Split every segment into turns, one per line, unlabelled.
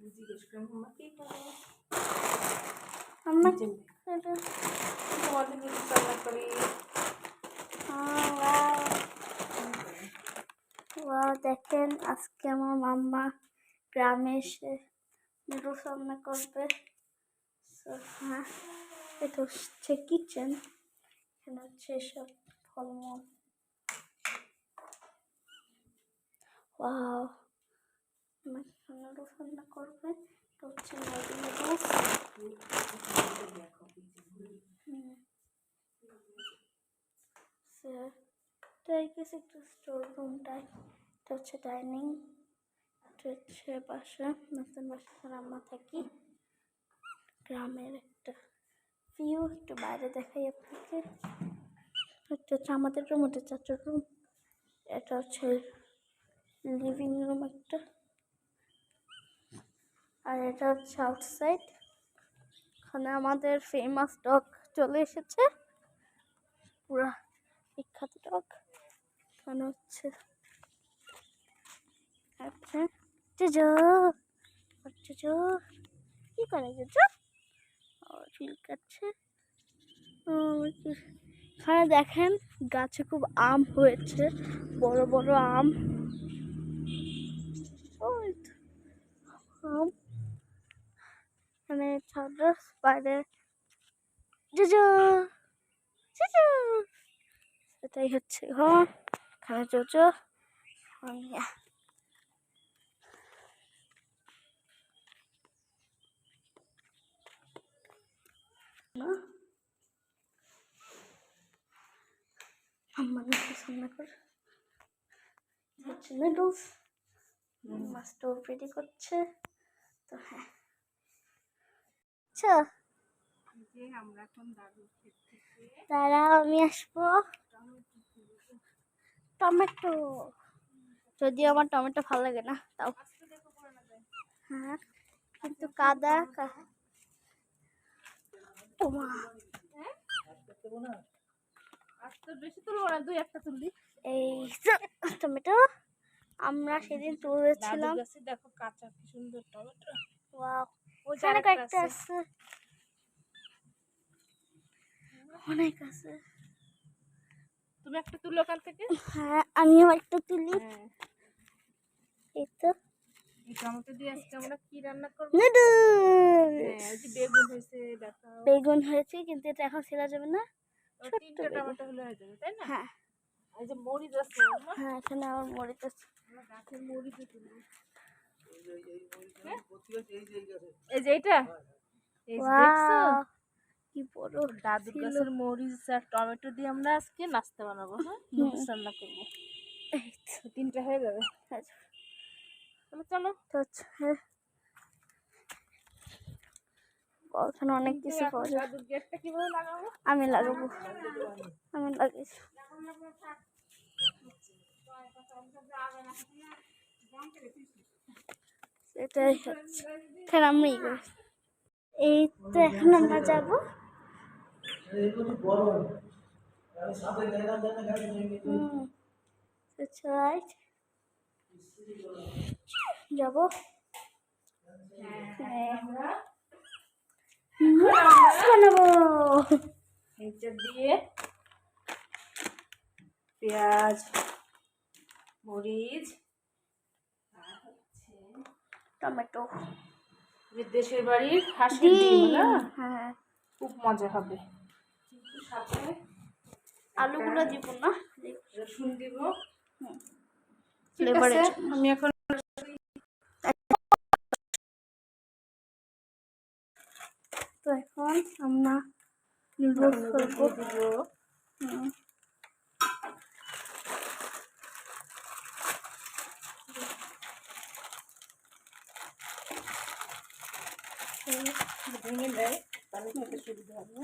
জিজ্ঞেস করলাম মাম্মা কি করো তোমাদের কিছু রান্না করি।
দেখেন আজকে আমার মাম্মা গ্রামে এসে নুডলস রান্না করবে। হ্যাঁ এটা হচ্ছে কিচেন এখানে হচ্ছে সব ফলমূল। ওয়াও নুডলস রান্না করবে। এটা হচ্ছে স্যার, তো এই কিছু একটু স্টোর রুমটাই এটা হচ্ছে ডাইনিং এটা হচ্ছে বাসা, নতুন বাসা আমরা থাকি। গ্রামের একটা ভিউ একটু বাইরে দেখাই আপনাকে। এটা হচ্ছে আমাদের রুম এটা চাচার রুম এটা হচ্ছে লিভিং রুম একটা। আর এটা হচ্ছে আউটসাইড এখানে আমাদের ফেমাস ডগ চলে এসেছে। পুরা বিখ্যাত ডগ এখানে হচ্ছে আচ্ছা কি করে জুজু? এখানে দেখেন, গাছে খুব আম হয়েছে। বড় বড় আম। আম এখানে ছাত্র বাইরে জুজু জুজু এটাই হচ্ছে ঘর এখানে আমার সামনে কর নুডলস মাছ স্টোভ রেডি করছে তো হ্যাঁ। আচ্ছা।
থেকে
দাঁড়াও আমি আসব। টমেটো যদিও আমার টমেটো ভালো লাগে না তাও। হ্যাঁ কিন্তু কাদা কা- ওমা,
আজ তো বেশি তুলবো না দুই একটা তুললি
এই টমেটো। আমরা সেদিন তুলেছিলাম
দেখো কাঁচা কি সুন্দর টমেটো।
ওয়াও কয়েকটা
আছে।
অনেক আছে।
তুমি একটা তুলো ওখান থেকে?
হ্যাঁ আমিও একটা তুলি।
হ্যাঁ।
এই তো।
এই টমেটো দিয়ে আজকে আমরা কি রান্না করব?
নুডলস!
হ্যাঁ যে বেগুন হয়েছে দেখাও
বেগুন হয়েছে কিন্তু এটা এখন ছেড়া যাবে না।
তিনটা টমেটো হলে হয়ে যাবে তাই না?
হ্যাঁ।
এই যে মরিচ আছে
হ্যাঁ? এখানে আমার মরিচ আছে
গাছের মরিচ তুলবো হ্যাঁ? এই যে এটা এই যে দেখছ?
ওয়াও কি বড়
দাদুর
ছিল।
গাছের মরিচ আর টমেটো দিয়ে আমরা আজকে নাস্তা বানাবো হ্যাঁ? নুডলস রান্না করব।
এই তো,
তো তিনটা হয়ে যাবে।
আচ্ছা,
চলো।
হচ্ছে ওখানে অনেক কিছু পাওয়া যায়। আমি লাগাবো। আমি লাগিয়েছি এটাই হচ্ছে। এখানে আমি এই তো এখন আমরা যাব। যাব। হ্যাঁ। বানাবো।
দিয়ে পেঁয়াজ মরিচ আর হচ্ছে
টমেটো।
যে দেশের বাড়ির হাঁসের ডিম
ডিম
না?
হ্যাঁ।
খুব মজা হবে। সাথে
আলুগুলো দিব না।
রসুন দিব। আমি এখন
তো এখন আমরা নুডলস করব
দিব
হুম।
ভেঙে দেয় তাহলে খেতে সুবিধা হবে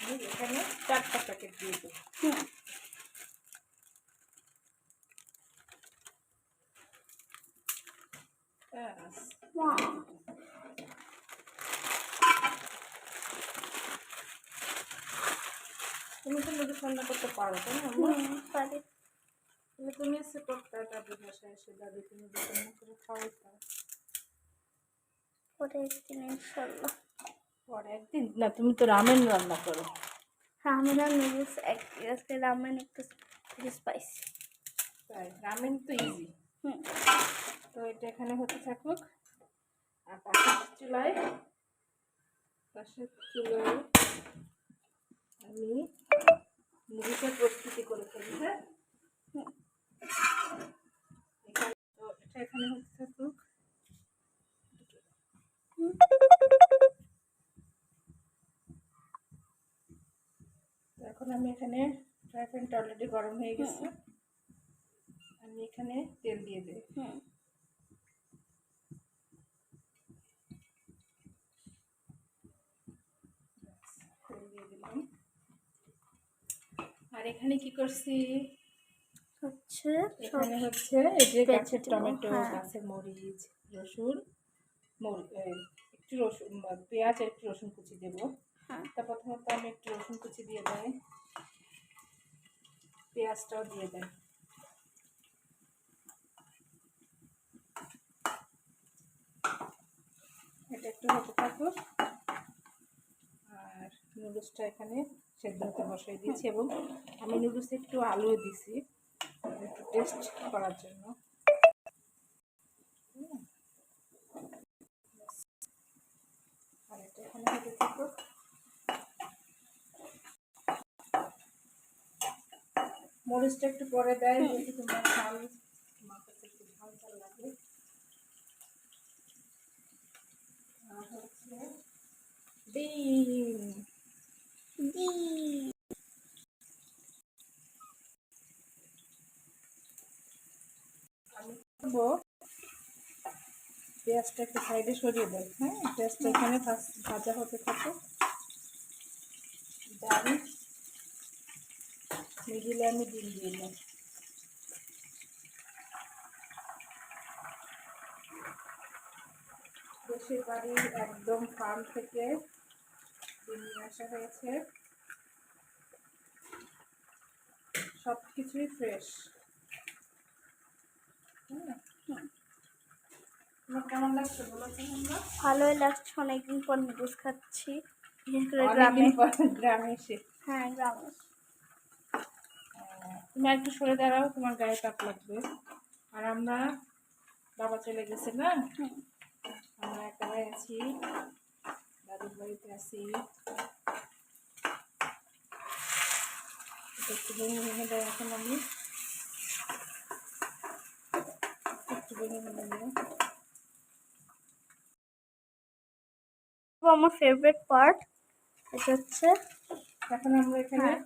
আমি এখানে চারটা প্যাকেট দিয়ে দেবো। তুমি তো নুডলস রান্না করতে পারো তাই না
পারি।
তুমি এসে করতে দাদুর বাসায় এসে দাদুকে নুডলস রান্না করে খাওয়াইতে
পরে একদিন ইনশাল্লাহ
পরে একদিন? না তুমি তো রামেন রান্না করো।
রামেন আর নুডলস এক আজকে রামেন একটু স্পাইসি
রামেন তো ইজি
হুম।
তো এটা এখানে হতে থাকুক। আর পাশের চুলায় পাশের চুলায় আমি মুড়িটা প্রস্তুতি করে ফেলি হ্যাঁ?
হুম।
এখানে তো এটা এখানে হতে থাকুক। এখন আমি এখানে ফ্রাই প্যানটা অলরেডি গরম হয়ে গেছে। আমি এখানে তেল দিয়ে দিই। তেল দিয়ে দিলাম। আর এখানে কি করছি?
হচ্ছে
এখানে হচ্ছে এই যে গাছের টমেটো
হ্যাঁ।
গাছের মরিচ রসুন। একটু রসুন পেঁয়াজ আর একটু রসুন কুচি দেবো।
হ্যাঁ।
তা প্রথমত আমি একটু রসুন কুচি দিয়ে দেয় পেঁয়াজটাও দিয়ে দেয় এটা একটু হতে থাকুক। আর নুডলসটা এখানে সেদ্ধ হতে বসাই দিয়েছি এবং আমি নুডলসে একটু আলুও দিছি একটু টেস্ট করার জন্য হুম। আর এটা এখানে হতে থাকুক মরিচটা একটু পরে দেয় যদি তোমার ঝাল তোমার কাছে একটু ঝাল ঝাল লাগে। আর ডিম। আমি করব। পেঁয়াজটা একটু সাইডে সরিয়ে দেয় হ্যাঁ? পেঁয়াজটা এখানে ভাজ- ভাজা হতে থাকে ডাল মিডিলে আমি ডিম দিয়ে দিলাম দেশের বাড়ি একদম ফার্ম থেকে ডিম নিয়ে আসা হয়েছে সব কিছুই ফ্রেশ কেমন লাগছে বলো
ভালোই লাগছে অনেকদিন পর নুডলস খাচ্ছি। বিশেষ করে গ্রামে
গ্রামে এসে।
হ্যাঁ গ্রামে
তুমি একটু সরে দাঁড়াও তোমার গায়ে তাপ লাগবে। আর আমরা বাবা চলে গেছে না? আমরা একাই আছি দাদুর বাড়িতে আছি। একটু ভেঙে ভেঙে দেয় এখন আমি। একটু ভেঙে ভেঙে দেয়।
তো আমার ফেভারিট পার্ট এটা হচ্ছে
এখন আমরা এখানে
হ্যাঁ।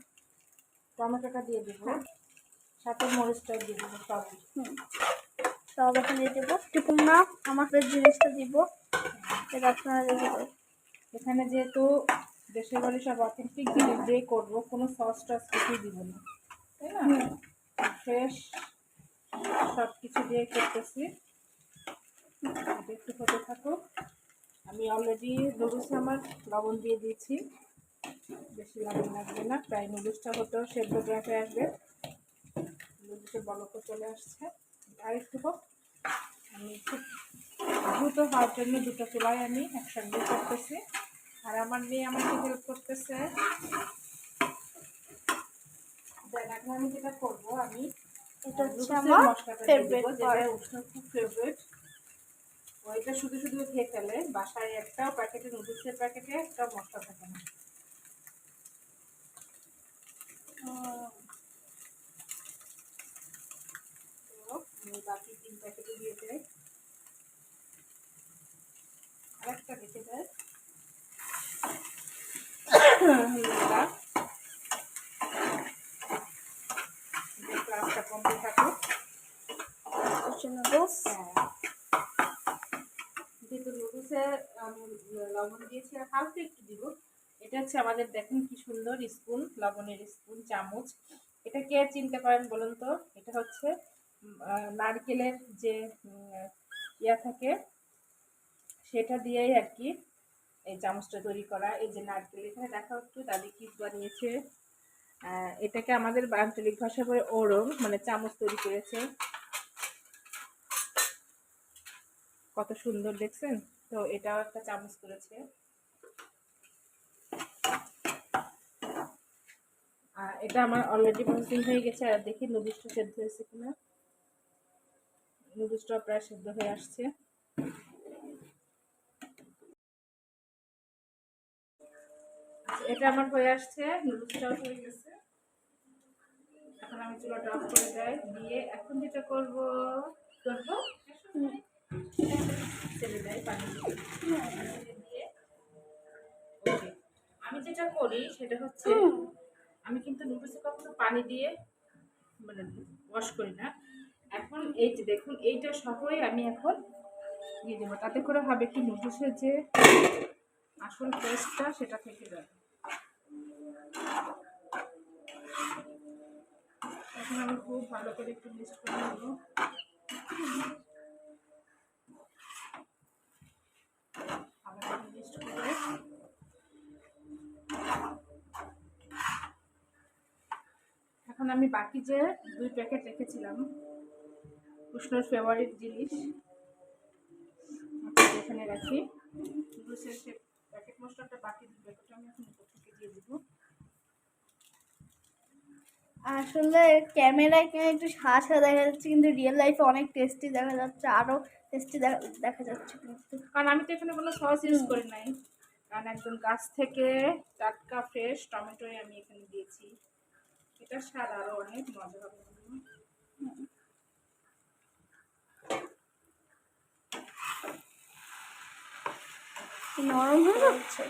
টমেটোটা দিয়ে দেবো। সাথে মরিচটা দিয়ে দেবো সব।
হুম। সব এখানে দিয়ে দেবো। টিপুন না আমার ফেভারিট জিনিসটা দিব। এটা আপনারা দিয়ে দেবেন
এখানে যেহেতু দেশের বাড়ি সব অথেন্টিক জিনিস দিয়ে করব কোনো সস টস কিছুই দিব না। তাই না? ফ্রেশ সব কিছু দিয়ে করতেছি। একটু হতে থাকুক আমি অলরেডি নুডলসে আমার লবণ দিয়ে দিয়েছি। বেশি লবণ লাগবে না। প্রায় নুডলসটা হতেও সেদ্ধ গ্রাফে আসবে। নুডলসের বলকও চলে আসছে। আর একটু হোক আমি খুব দ্রুত হওয়ার জন্য দুটো চুলাই আমি একসঙ্গে করতেছি। আর আমার মেয়ে আমাকে হেল্প করতেছে। দেন এখন আমি যেটা করব আমি
এটা হচ্ছে আমার ফেভারিট
উষ্ণ খুব ওইটা শুধু শুধু খেয়ে ফেলে বাসায় একটাও প্যাকেটে নুডলসের প্যাকেটে একটাও মশলা থাকে না তো তিন প্যাকেটে দিয়ে দেয়। রেখে ক্লাসটা কমপ্লিট থাকুক। হ্যাঁ। যেহেতু নুডলসে আমি লবণ দিয়েছি আর হালকা একটু দিব এটা হচ্ছে আমাদের দেখুন কি সুন্দর স্পুন লবণের স্পুন চামচ। এটা কে চিনতে পারেন বলুন তো? এটা হচ্ছে নারকেলের যে ইয়া থাকে, সেটা দিয়েই আর কি এই চামচটা তৈরি করা। এই যে নারকেল, এখানে দেখা একটু, দাদি কি বানিয়েছে। এটাকে আমাদের আঞ্চলিক ভাষা বলে ওরং মানে চামচ তৈরি করেছে। কত সুন্দর, দেখছেন? তো এটাও একটা চামচ করেছে। এটা আমার অলরেডি প্রসেসিং হয়ে গেছে, আর দেখি নুডলসটা সেদ্ধ হয়েছে কিনা। নুডলসটা প্রায় সেদ্ধ হয়ে আসছে। আচ্ছা, এটা আমার হয়ে আসছে নুডলসটাও হয়ে গেছে। এখন আমি চুলাটা অফ করে দেয় দিয়ে এখন যেটা করব করব? ছেড়ে দেয় পানি দিয়ে। আমি যেটা করি সেটা হচ্ছে আমি কিন্তু নুডলসে কখনো পানি দিয়ে মানে ওয়াশ করি না। এখন এই যে দেখুন, এইটা সহই আমি এখন দিয়ে দেবো। তাতে করে হবে কি নুডলসের যে আসল টেস্টটা সেটা থেকে যাবে। এখন আমি খুব ভালো করে একটু মিক্স করে নেব। করে। এখন আমি বাকি যে দুই প্যাকেট রেখেছিলাম উষ্ণর ফেভারিট জিনিস। এখানে রাখি। নুডলসের সে প্যাকেট মশলাটা বাকি প্যাকেট আমি এখন উপর থেকে দিয়ে দিব।
আসলে ক্যামেরায় কেন একটু সাদা সাদা দেখা যাচ্ছে কিন্তু রিয়েল লাইফে অনেক টেস্টি দেখা যাচ্ছে আরও টেস্টি দেখা যাচ্ছে কিন্তু।
কারণ আমি তো এখানে কোনো সস ইউজ করি নাই। কারণ একদম গাছ থেকে টাটকা ফ্রেশ টমেটোই আমি এখানে দিয়েছি। এটা স্বাদ আরও অনেক মজা হবে।
নরম হয়ে যাচ্ছে?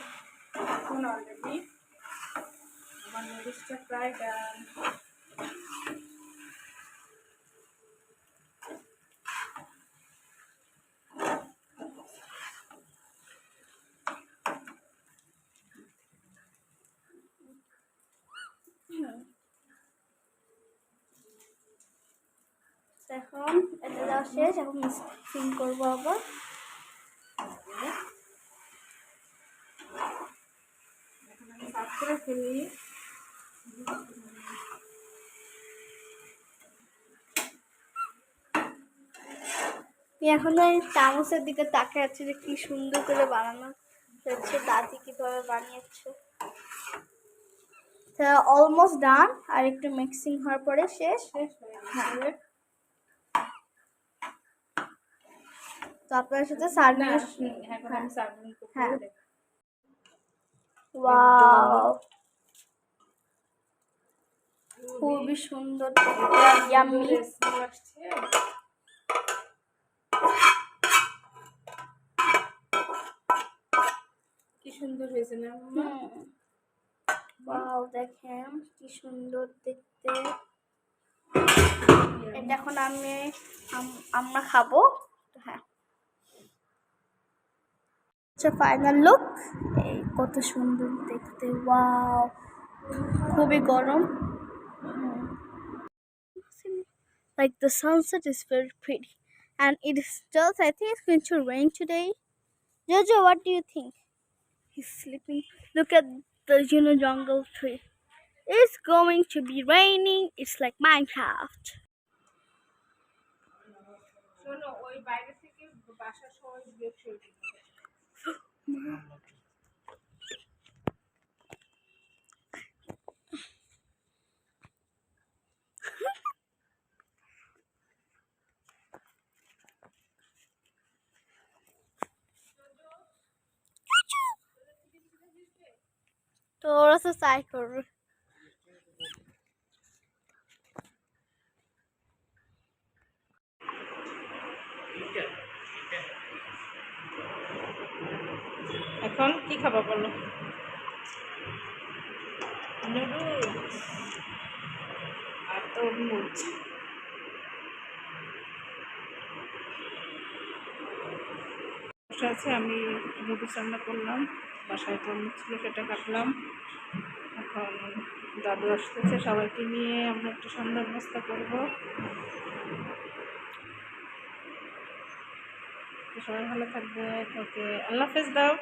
এখন অলরেডি আমার নুডলসটা প্রায় ডান
এখন এটা দেওয়া শেষ এখন মিক্সিং করব আবার।
এখন আমি করে ফেলি
আমি এখন ওই চামচের দিকে তাকিয়ে আছি যে কি সুন্দর করে বানানো হচ্ছে দাদি কীভাবে বানিয়েছে। অলমোস্ট ডান আর একটু মিক্সিং হওয়ার পরে শেষ।
শেষ হয়ে।
তো আপনার সাথে সার্ভিং
করতে
হ্যাঁ।
দেখ
ওয়াও। খুবই সুন্দর। ইয়াম্মি।
কি সুন্দর হয়েছে না?
ওয়াও দেখেন কি সুন্দর দেখতে। এটা এখন আমি আমরা খাব। আচ্ছা ফাইনাল লুক এই কত সুন্দর দেখতে ওয়াও খুবই গরম like the sunset is very pretty and it is just i think it's going to rain today jojo what do you think he's sleeping look at the you know jungle tree it's going to be raining it's like minecraft
শোনো ওই বাইরে থেকে বাসার সবাই বের করে দিবে।
তো ওরা তো চাই করবে
এখন কি খাবা বলো? আর আছে, আমি নুডলস রান্না করলাম, বাসায় তরমুজ ছিল সেটা কাটলাম। এখন দাদু আসতেছে, সবাইকে নিয়ে আমরা একটু সন্ধ্যা ব্যবস্থা করব। সবাই ভালো থাকবে ওকে আল্লাহ হাফেজ দাও